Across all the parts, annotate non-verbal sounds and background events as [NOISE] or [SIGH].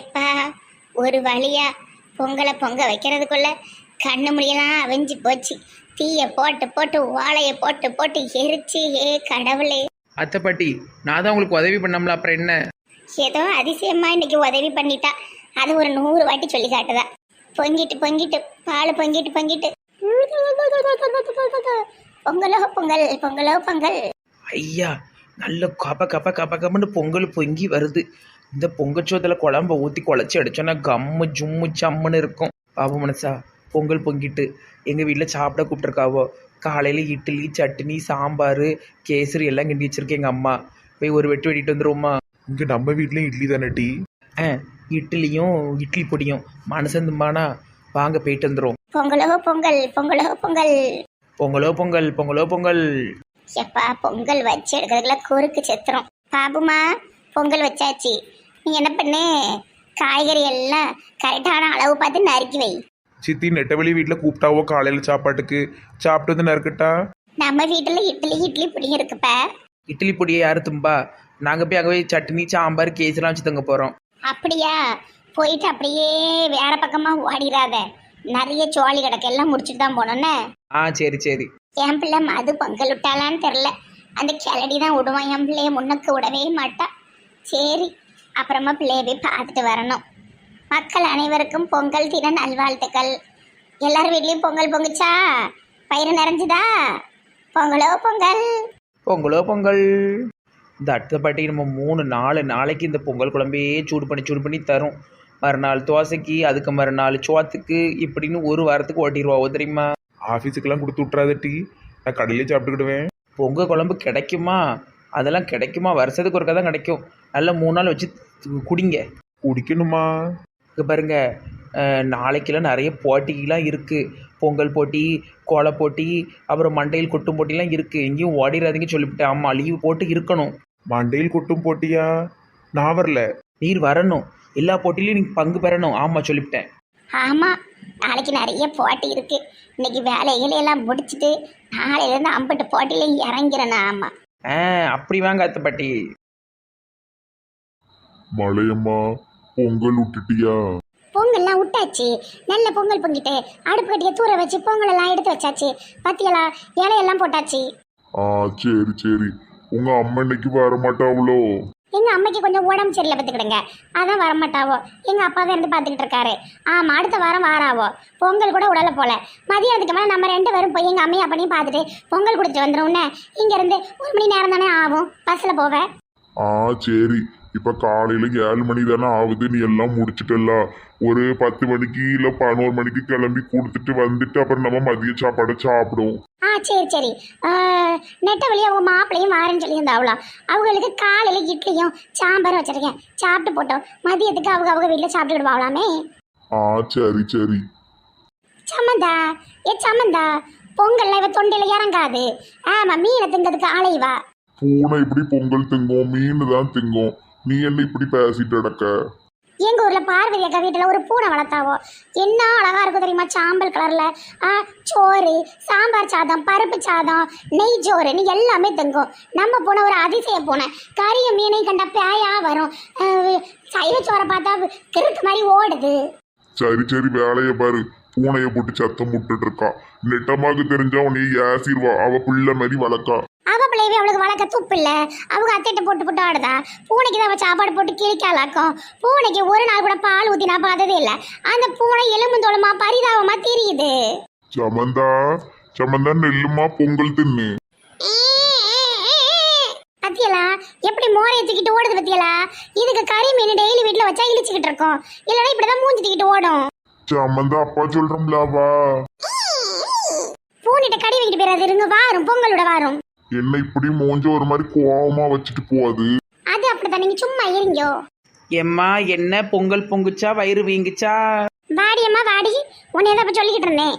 எப்பா ஒரு வழியா பொங்கலை பொங்க வைக்கிறதுக்குள்ள கண்ணு முடியெல்லாம் அவிஞ்சு போச்சு. தீய போட்டு போட்டு ஓலைய போட்டு போட்டு எரிச்சு ஏ கடவுளே. அத்தை பாட்டி நான் தான் உங்களுக்கு உதவி பண்ணோம்ல அப்புறம் என்ன? ஏதோ அதிசயமா இன்னைக்கு உதவி பண்ணிட்டா. அது ஒரு நூறு வாட்டி சொல்லி காட்டுதா. பொங்கிட்டு பொங்கிட்டு பால் பொங்கிட்டு பொங்கிட்டு. பொங்கலோ பொங்கல் பொங்கலோ பொங்கல். ஐயா நல்ல கப்ப கப்ப கப்ப கப்பன்னு பொங்கல் பொங்கி வருது. இந்த பொங்கச்சோத்தில் குழம்ப ஊற்றி குழச்சி அடிச்சோன்னா கம்மு ஜும்மு சம்முன்னு இருக்கும். பாபு மனசா. பொங்கல் பொங்கிட்டு. எங்கள் வீட்டில் சாப்பிட கூப்பிட்ருக்காவோ காலையில் இட்லி சட்னி சாம்பார் கேசரி எல்லாம் கிண்டி வச்சிருக்கேன் எங்கள் அம்மா. போய் ஒரு வெட்டு வெட்டிட்டு வந்துருவோமா இங்க நம்ம வீட்லயும் இட்லி தானே டீ? ஆ இட்லியும் இட்லி பொடியும். மனசன் தும்பானா வாங்க போயிட்டு வந்துடும் பொங்கலோ பொங்கல் பொங்கலோ பொங்கல். பொங்கலோ பொங்கல் பொங்கலோ பொங்கல். எப்பா பொங்கல் வச்சு எடுக்கிறதுக்குள்ள குறுக்கு செத்துரும். பாபுமா பொங்கல் வச்சாச்சு. நீ என்ன பண்ணு? காய்கறி எல்லாம் கரெக்டான அளவு பார்த்து நறுக்கி வை. சித்தி நெட்டவெளி வீட்டில் கூப்பிட்டாவோ காலையில் சாப்பாட்டுக்கு. சாப்பிட்டு வந்து நறுக்கட்டா? நம்ம வீட்டில் இட்லி இட்லி பிடியும் இருக்குப்ப. இட்லி பொடியை யார் தும்பா? நாங்கள் போய் அங்கே போய் சட்னி சாம்பார் கேசரிலாம் வச்சு தங்க போகிறோம் அப்படியா? போயிட்டு அப்படியே வேற பக்கமாக ஓடிடாத நிறைய சோழி கிடக்கு எல்லாம் முடிச்சுட்டு தான் போனோன்னே ஆ சரி சரி. என் பிள்ளை மது பொங்கல் விட்டாளான்னு தெரில அந்த கிளடி தான் விடுவான் என் பிள்ளைய முன்னுக்கு விடவே மாட்டா. சரி. அப்புறமா பிள்ளைய போய் பார்த்துட்டு வரணும். மக்கள் அனைவருக்கும் பொங்கல் தின நல்வாழ்த்துக்கள். எல்லார் வீட்லேயும் பொங்கல் பொங்குச்சா? பயிறு நிறைஞ்சுதா? பொங்கலோ பொங்கல்? பொங்கலோ பொங்கல். இந்த அடுத்த பாட்டி நம்ம மூணு நாலு நாளைக்கு இந்த பொங்கல் குழம்பையே சூடு பண்ணி சூடு பண்ணி தரும். மறுநாள் தோசைக்கு அதுக்கு மறுநாள் சோத்துக்கு இப்படின்னு ஒரு வாரத்துக்கு ஓட்டிடுவாவோ தெரியுமா? ஆஃபீஸுக்கெல்லாம் கொடுத்து விட்றாத டீ. நான் கடையிலே சாப்பிட்டுக்கிடுவேன். பொங்கல் குழம்பு கிடைக்குமா? அதெல்லாம் கிடைக்குமா? வருஷத்துக்கு ஒருக்கா தான் கிடைக்கும். நல்லா மூணு நாள் வச்சு குடிங்க. குடிக்கணுமா? இங்கே பாருங்க அஹ், நாளைக்கெல்லாம் நிறைய போட்டிலாம் இருக்குது பொங்கல் போட்டி கோல போட்டி அப்புறம் மண்டையில் கொட்டும் போட்டிலாம் இருக்குது எங்கேயும் ஓடிடாதீங்க சொல்லிவிட்டேன். ஆமாம் லீவு போட்டு இருக்கணும். மண்டையில் கொட்டும் போட்டியா? நான் வரல. நீர் வரணும். எல்லா போட்டிலையும் நீங்கள் பங்கு பெறணும். ஆமாம் சொல்லிவிட்டேன். ஆமாம் நாளைக்கு நிறைய போட்டி இருக்கு. இன்னைக்கு வேலைகளை எல்லாம் முடிச்சிட்டு நாளையிலேருந்து அம்பிட்டு போட்டியில இறங்கிறேன் ஆமாம் ஆ அப்படி வாங்க அத்தை பாட்டி. மலையம்மா பொங்கல் விட்டுட்டியா பொங்கல்லாம் விட்டாச்சு நல்ல பொங்கல் பொங்கிட்டு அடுப்பு கட்டிய தூர வச்சு பொங்கல் எல்லாம் எடுத்து வச்சாச்சு. பத்தியலா இலையெல்லாம் போட்டாச்சு. ஆ சரி சரி. உங்க அம்மா இன்னைக்கு வர மாட்டாவளோ எங்கள் அம்மைக்கு கொஞ்சம் உடம்பு சரியில்லை பார்த்துக்கிடுங்க. அதான் வரமாட்டாவோ. எங்கள் அப்பா தான் இருந்து பார்த்துக்கிட்டு இருக்காரு. ஆமாம் அடுத்த வாரம் வாராவோ. பொங்கல் கூட உடல போல. மதியத்துக்கு மேலே நம்ம ரெண்டு பேரும் போய் எங்கள் அம்மையை அப்படியும் பார்த்துட்டு பொங்கல் கொடுத்துட்டு வந்துடும் இங்கேருந்து ஒரு மணி நேரம் தானே ஆகும் பஸ்ஸில் போவேன். ஆ சரி. இப்ப காலையில ஏழு மணி தானே ஆகுது நீ எல்லாம் முடிச்சிட்டல்ல. ஒரு பத்து மணிக்கு இல்ல பதினோரு மணிக்கு கிளம்பி கொடுத்துட்டு வந்துட்டு அப்புறம் நம்ம மதிய சாப்பாடை சாப்பிடுவோம். ஆ சரி சரி. நெட்ட வழியா உங்க மாப்பிள்ளையும் வாரேன்னு சொல்லியிருந்தாவலாம் அவங்களுக்கு காலையில இட்லியும் சாம்பாரும் வச்சிருக்கேன். சாப்பிட்டு போட்டோம். மதியத்துக்கு அவங்க அவங்க வீட்டில் சாப்பிட்டுக்கிடுவாங்களாமே ஆ சரி சரி. சம்மந்தா ஏ சம்மந்தா பொங்கல்ல இவ தொண்டையில இறங்காது. ஆமா மீனை திங்கிறதுக்கு ஆளைவா? பூனை இப்படி பொங்கல் திங்கும்? மீன் தான் திங்கும். நீ என்ன இப்படி பேசிட்டு அடக்க எங்க ஊர்ல பார்வதி அக்கா வீட்டுல ஒரு பூனை வளர்த்தாவோ? என்ன அழகா இருக்கும் தெரியுமா சாம்பல் கலர்ல ஆ, சோறு சாம்பார் சாதம் பருப்பு சாதம் நெய் சோறு நீ எல்லாமே தங்கும். நம்ம பூனை ஒரு அதிசய பூனை. கறிய மீனை கண்டா பேயா வரும். சைவ சோறை பார்த்தா கிறுக்கு மாதிரி ஓடுது. சரி சரி வேலைய பாரு. பூனைய போட்டு சத்தம் முட்டுட்டு இருக்கா. நெட்டமாக்கு தெரிஞ்சா உன்னைய ஏசிடுவா. அவ பிள்ளை மாதிரி வளர்க்கா. அவ பிள்ளைவே அவளுக்கு வளர்க்க துப்பு இல்ல. அவங்க அத்தைட்ட போட்டு போட்டு ஆடுதா? பூனைக்கு தான் அவ சாப்பாடு போட்டு கிழிக்காலாக்கும். பூனைக்கு ஒரு நாள் கூட பால் ஊத்தி நான் பார்த்ததே இல்ல. அந்த பூனை எலும்புந்தோளமா பரிதாபமா தெரியுது. சமந்தா சமந்தா நெல்லுமா பொங்கல் தின்னு. பத்தியலா? எப்படி மோரைய தூக்கிட்டு ஓடுது பத்தியலா? இதுக்கு கறி மீன் டெய்லி வீட்ல வச்சா இழிச்சுக்கிட்டு இருக்கோம். இல்லைன்னா இப்படிதான் மூஞ்சி தூக்கிட்டு ஓடும். சமந்தா அப்பா சொல்றோம்ல வா பூனிட்ட கடி வைக்கிட்டு போயிடாது இருங்க வாரும் பொங்கலோட வாரும். என்ன இப்படி மூஞ்ச ஒரு மாதிரி கோவமா வச்சுட்டு போவாது அது அப்படித்தான் நீங்க சும்மா இருங்கோ. எம்மா என்ன பொங்கல் பொங்குச்சா வயிறு வீங்குச்சா? வாடி அம்மா வாடி. உன்னை எதை அப்ப சொல்லிக்கிட்டு இருந்தேன்.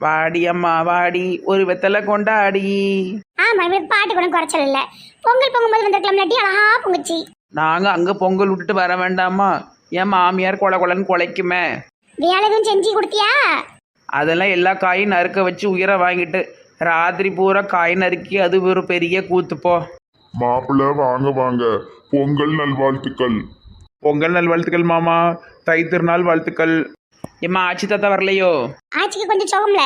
வாடி அம்மா வாடி. ஒரு வெத்தலை கொண்டாடி. ஆமா இவளுக்கு பாட்டு கூட குறைச்சல் இல்ல. பொங்கல் பொங்கும்போது வந்திருக்கலாம் இல்லாட்டி அழகா பொங்குச்சு. நாங்கள் அங்கே பொங்கல் விட்டுட்டு வர வேண்டாமா என் மாமியார் கொல கொலன்னு குலைக்குமே. வேலை எதுவும் செஞ்சு கொடுத்தியா? அதெல்லாம் எல்லா காயும் நறுக்க வச்சு உயிரை வாங்கிட்டு ராத்திரி பூரா காய் நறுக்கி அது ஒரு பெரிய கூத்துப்போ மாப்பிள்ள வாங்க வாங்க. பொங்கல் நல்வாழ்த்துக்கள். பொங்கல் நல்வாழ்த்துக்கள் மாமா. தை திருநாள் வாழ்த்துக்கள். ஏம்மா ஆச்சி தாத்தா வரலையோ? ஆச்சிக்கு கொஞ்சம் சுகம்ல.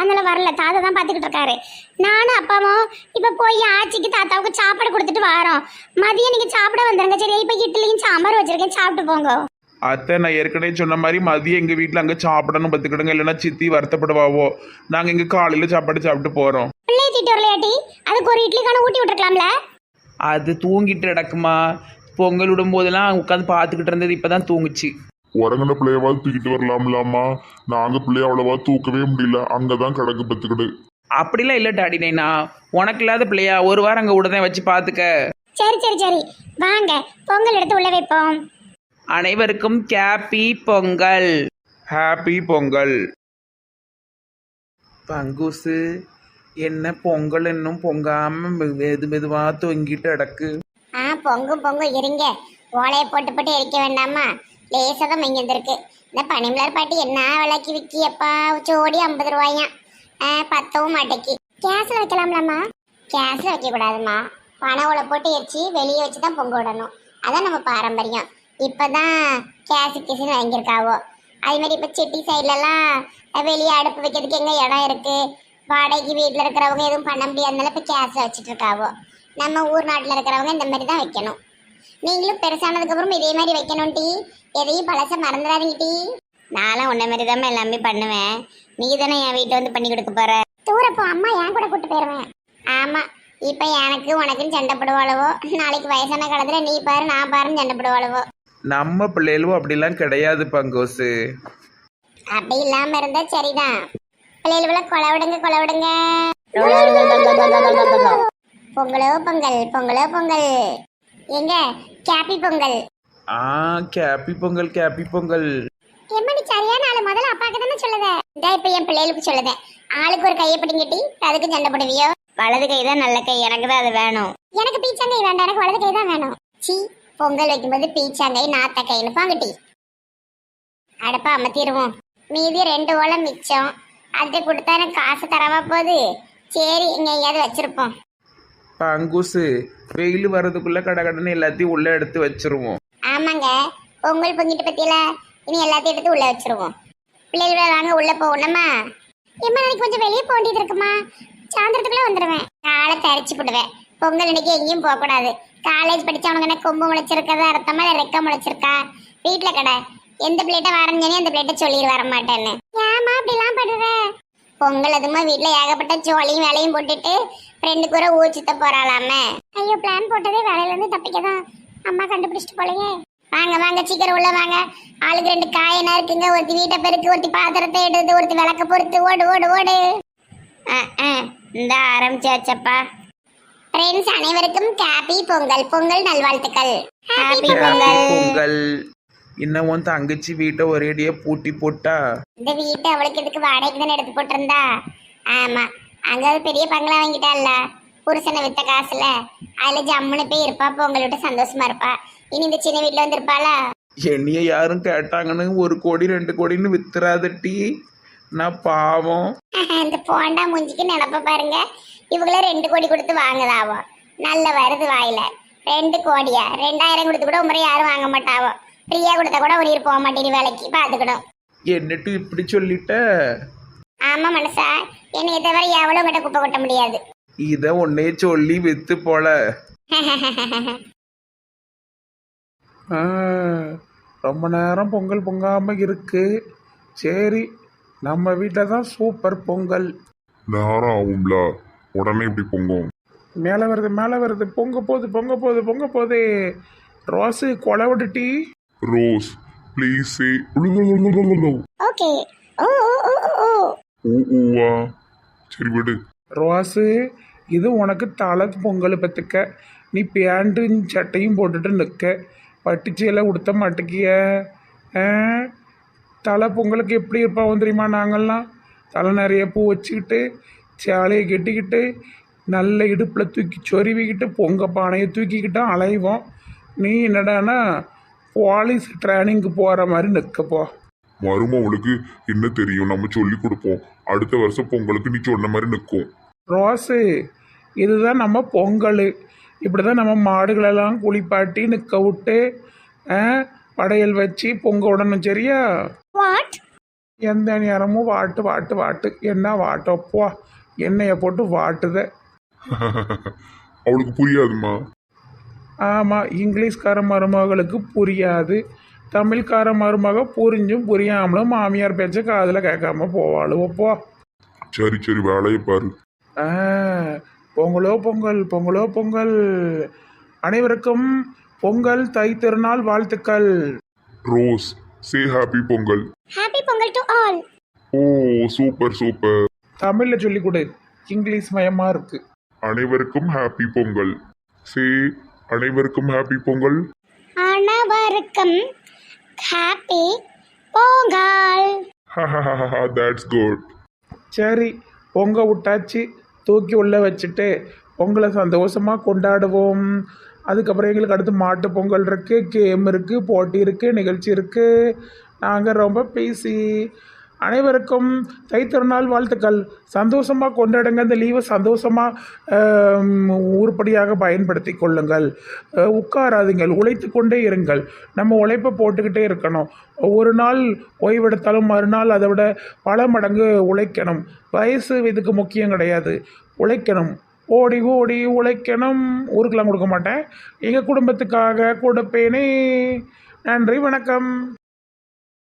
அதனால வரல. தாத்தா தான் பார்த்துக்கிட்டு இருக்காரு. நானும் அப்பாவும் இப்போ போய் ஆச்சிக்கு தாத்தாவுக்கு சாப்பாடு கொடுத்துட்டு வரோம். மதியம் நீங்கள் சாப்பிட வந்துருங்க. சரி இப்போ இட்லியும் சாம்பார் வச்சிருக்கேன். சாப்பிட்டு போங்க. அத்தை நான் ஏற்கனவே சொன்ன மாதிரி மதியம் எங்கள் வீட்டில் அங்கே சாப்பிடணும் பார்த்துக்கிடுங்க. இல்லைன்னா சித்தி வருத்தப்படுவாவோ. நாங்கள் இங்கே காலையில் சாப்பாடு சாப்பிட்டு போகிறோம் தீட்டு வரலையாட்டி? அதுக்கு ஒரு இட்லிக்கான ஊட்டி விட்டுருக்கலாம்ல? அது தூங்கிட்டு கிடக்குமா. பொங்கல் விடும்போதெல்லாம் உட்காந்து பார்த்துக்கிட்டு இருந்தது இப்போ தான் தூங்குச்சு. உறங்கின பிள்ளையவாது தூக்கிட்டு வரலாம்லாமா நாங்க பிள்ளைய அவ்வளவா தூக்கவே முடியல. அங்கதான் கிடக்கு பத்துக்கிடு அப்படிலாம் இல்லை டாடி நைனா. உனக்கு இல்லாத பிள்ளையா ஒரு வாரம் அங்கே விடதான் வச்சு பார்த்துக்க. சரி சரி சரி. வாங்க பொங்கல் எடுத்து உள்ள வைப்போம். அனைவருக்கும் கேப்பி பொங்கல். ஹாப்பி பொங்கல். பங்குசு என்ன பொங்கல் இன்னும் பொங்காம மெது மெதுவாக தொங்கிட்டு கிடக்கு. ஆ பொங்கும் பொங்கும் இருங்க. ஓலையை போட்டு போட்டு எரிக்க வேண்டாமா? லேசாக தான் மைங்கிருந்திருக்கு இந்த பனிமலர் பாட்டி என்ன விலைக்கு விக்கி அப்பா ஜோடி ஐம்பது ரூபாயாம் ஆ பத்தவும் மாட்டேக்கு. கேஸில் வைக்கலாம்லம்மா? கேஸில் வைக்கக்கூடாதும்மா. பனை ஓலை போட்டு எரிச்சு வெளியே வச்சு தான் பொங்க விடணும். அதான் நம்ம பாரம்பரியம். இப்போ தான் கேஸு கிசுன்னு வாங்கியிருக்காவோ. அதே மாதிரி இப்போ செட்டி சைட்லலாம் வெளியே அடுப்பு வைக்கிறதுக்கு எங்கே இடம் இருக்குது வாடகைக்கு வீட்டில் இருக்கிறவங்க எதுவும் பண்ண முடியாதனால இப்போ கேஸில் வச்சுட்டு இருக்காவோ நம்ம ஊர் நாட்டில் இருக்கிறவங்க இந்த மாதிரி தான் வைக்கணும். நீங்களும் பெருசானதுக்கு அப்புறம் இதே மாதிரி வைக்கணும் டீ. எதையும் பழச மறந்துடாதீங்க டீ. நானும் உன்ன மாதிரி தான் எல்லாமே பண்ணுவேன். நீ தானே என் வீட்டை வந்து பண்ணி கொடுக்க போற? தூரப்போ அம்மா என் கூட கூட்டு போயிடுவேன் ஆமா இப்ப எனக்கு உனக்குன்னு சண்டை போடுவாளவோ. நாளைக்கு வயசான காலத்துல நீ பாரு நான் பாருன்னு சண்டை போடுவாளவோ. நம்ம பிள்ளைகளும் அப்படிலாம் கிடையாது பங்கோசு. அப்படி இல்லாம இருந்தா சரிதான். பிள்ளைகளை கொலை விடுங்க கொலை விடுங்க. பொங்கலோ பொங்கல் பொங்கலோ பொங்கல். எங்க? கேப்பி பொங்கல். ஆ கேப்பி பொங்கல் கேப்பி பொங்கல். எம்மடி சரியான ஆளு? முதல்ல அப்பாக்கு தானே சொல்லுத. இந்த இப்ப என் பிள்ளைகளுக்கு சொல்லுதேன் ஆளுக்கு ஒரு கையை பிடிங்கிட்டி அதுக்கு சண்டை போடுவியோ? வலது கை தான் நல்ல கை. எனக்கு தான் அது வேணும். எனக்கு பீச்சாங்கை வேண்டாம். எனக்கு வலது கை தான் வேணும். சி. பொங்கல் வைக்கும்போது பீச்சாங்கை நாத்த கைன்னு பாங்கட்டி. அடுப்பா அமர்த்திடுவோம் மீதி ரெண்டு ஓலம் மிச்சம். அதை கொடுத்தா எனக்கு காசு தரவா போகுது. சரி இங்க எங்கேயாவது வச்சிருப்போம். பங்குசு வெயில் வர்றதுக்குள்ள கடகடன்னு எல்லாத்தையும் உள்ள எடுத்து வச்சிருவோம். ஆமாங்க. பொங்கல் பொங்கிட்டு பத்தியில இனி எல்லாத்தையும் எடுத்து உள்ள வச்சிருவோம். பிள்ளைகள வாங்க உள்ள போகணுமா? ஏம்மா நாளைக்கு கொஞ்சம் வெளியே போக வேண்டியது இருக்குமா? சாயந்தரத்துக்குள்ள வந்துடுவேன். காலை தரிச்சு போடுவேன். பொங்கல் இன்னைக்கு எங்கேயும் போகக்கூடாது. காலேஜ் படிச்சவனுக்கு என்ன கொம்பு முளைச்சிருக்கதா அர்த்தமா இல்லை ரெக்க முளைச்சிருக்கா? வீட்டில் கடை. எந்த பிளேட்டை வரஞ்சனே அந்த பிளேட்டை சொல்லிடு வர மாட்டேன்னு ஏமா அப்படிலாம் படுற பொங்கல் அதுமா வீட்டில் ஏகப்பட்ட ஜோலியும் வேலையும் போட்டுட்டு ஃப்ரெண்டு கூட ஊச்சித்த போறாளாமே. ஐயோ பிளான் போட்டதே வேலையிலேருந்து தப்பிக்க தான் அம்மா கண்டுபிடிச்சிட்டு போலயே. வாங்க வாங்க சீக்கிரம் உள்ள வாங்க. ஆளுக்கு ரெண்டு காயினா இருக்குங்க. ஒருத்தி வீட்டை பெருக்கு ஒருத்தி பாத்திரத்தை எடுத்து ஒருத்தி விளக்க பொறுத்து ஓடு ஓடு ஓடு. இந்த ஆரம்பிச்சாச்சப்பா. ஃப்ரெண்ட்ஸ் அனைவருக்கும் ஹாப்பி பொங்கல் பொங்கல் நல்வாழ்த்துக்கள். ஹாப்பி பொங்கல். பொங்கல். இன்னும் உன் தங்கச்சி வீட்டை ஒரேடியா பூட்டி போட்டா? இந்த வீட்டை அவளுக்கு இதுக்கு வாடகைக்கு தானே எடுத்து போட்டிருந்தா? ஆமா. அங்க பெரிய பங்களா வாங்கிட்டால புருஷனை வித்த காசுல. அதுல ஜம்முன்னு போய் இருப்பா. பொங்கல் விட்டு சந்தோஷமா இருப்பா. இனி இந்த சின்ன வீட்டுல வந்து இருப்பாளா என்னைய யாரும் கேட்டாங்கன்னு ஒரு கோடி ரெண்டு கோடின்னு வித்துறாதட்டி நான் பாவம். [LAUGHS] இந்த போண்டா மூஞ்சிக்கு நினப்ப பாருங்க. இவங்கள ரெண்டு கோடி கொடுத்து வாங்குதாவோ. நல்ல வருது வாயில. ரெண்டு கோடியா? ரெண்டாயிரம் கொடுத்து கூட உமரை யாரும் வாங்க மாட்டாவோ. ஃப்ரீயா கொடுத்தா கூட ஒரு போக மாட்டேங்குது வேலைக்கு. பாத்துக்கணும் என்னட்டு இப்படி சொல்லிட்ட? ஆமா மனசா. என்னைய தவிர எவ்வளவு கிட்ட குப்பை கொட்ட முடியாது. இத உன்னே சொல்லி வித்து போல. [LAUGHS] ஆ, ரொம்ப நேரம் பொங்கல் பொங்காம இருக்கு. சரி நம்ம வீட்டில் தான் சூப்பர் பொங்கல். நேரம் ஆகும்ல. உடனே இப்படி பொங்கும். மேலே வருது மேலே வருது. பொங்க போகுது பொங்க போகுது பொங்க போகுது. ரோஸு கொலை விட்டுட்டி. ரோஸ் ப்ளீஸ் சே ஓகே ஓ ஓ ஓ ஓ, ஓ. ஊ ஊவா. சரி விடு. ரோஸு இது உனக்கு தலை பொங்கல் பத்துக்க. நீ பேண்ட்டும் சட்டையும் போட்டுட்டு நிற்க. பட்டுச்சீலை உடுத்த மாட்டேக்கிய? தலை பொங்கலுக்கு எப்படி இருப்பாவும் தெரியுமா நாங்கள்லாம்? தலை நிறைய பூ வச்சுக்கிட்டு சேலையை கட்டிக்கிட்டு நல்ல இடுப்பில் தூக்கி சொருவிக்கிட்டு பொங்க பானையை தூக்கிக்கிட்டு அலைவோம். நீ என்னடான்னா போலீஸ் ட்ரைனிங்க்கு போகிற மாதிரி நிற்கப்போ மருமவளுக்கு என்ன தெரியும்? நம்ம சொல்லி கொடுப்போம். அடுத்த வருஷம் பொங்கலுக்கு நீ சொன்ன மாதிரி நிற்கும் ரோஸு இதுதான் நம்ம பொங்கல். இப்படி தான் நம்ம மாடுகளெல்லாம் குளிப்பாட்டி நிற்க விட்டு ஆ படையல் வச்சு பொங்க விடணும் சரியா? வாட் எந்த நேரமும் வாட்டு வாட்டு வாட்டு. என்ன வாட்டப்போ எண்ணெயை போட்டு வாட்டுத. அவளுக்கு புரியாதுமா? ஆமாம் இங்கிலீஷ்கார மருமகளுக்கு புரியாது. தமிழ்கார மருமக புரிஞ்சும் புரியாமலும் மாமியார் பேச்ச காதில் கேட்காம போவாளுவப்போ சரி சரி வேலையை பாரு. ஆ பொங்கலோ பொங்கல் பொங்கலோ பொங்கல். அனைவருக்கும் பொங்கல் தை திருநாள் வாழ்த்துக்கள். Rose say happy Pongal. Happy Pongal to all O super super தமிழில் சொல்லிக் கொடு இங்கிலீஷ் மயமாக இருக்கு. அனைவருக்கும் ஹாப்பி பொங்கல். சே அனைவருக்கும் ஹாப்பி பொங்கல். அனைவருக்கும் ஹாப்பி பொங்கல். தட்ஸ் குட் சரி பொங்க விட்டாச்சு தூக்கி உள்ள வச்சுட்டு பொங்கலை சந்தோஷமாக கொண்டாடுவோம். அதுக்கப்புறம் எங்களுக்கு அடுத்து மாட்டு பொங்கல் இருக்குது கேம் இருக்குது போட்டி இருக்குது நிகழ்ச்சி இருக்குது நாங்கள் ரொம்ப பேசி அனைவருக்கும் தைத்திருநாள் வாழ்த்துக்கள். சந்தோஷமாக கொண்டாடுங்க. இந்த லீவை சந்தோஷமாக உருப்படியாக பயன்படுத்தி கொள்ளுங்கள். உட்காராதுங்கள். உழைத்து கொண்டே இருங்கள். நம்ம உழைப்பை போட்டுக்கிட்டே இருக்கணும். ஒரு நாள் ஓய்வெடுத்தாலும் மறுநாள் அதை விட பல மடங்கு உழைக்கணும். வயசு இதுக்கு முக்கியம் கிடையாது. உழைக்கணும். ஓடி ஓடி உழைக்கணும். ஊருக்கெல்லாம் கொடுக்க மாட்டேன். எங்கள் குடும்பத்துக்காக கொடுப்பேனே. நன்றி வணக்கம்.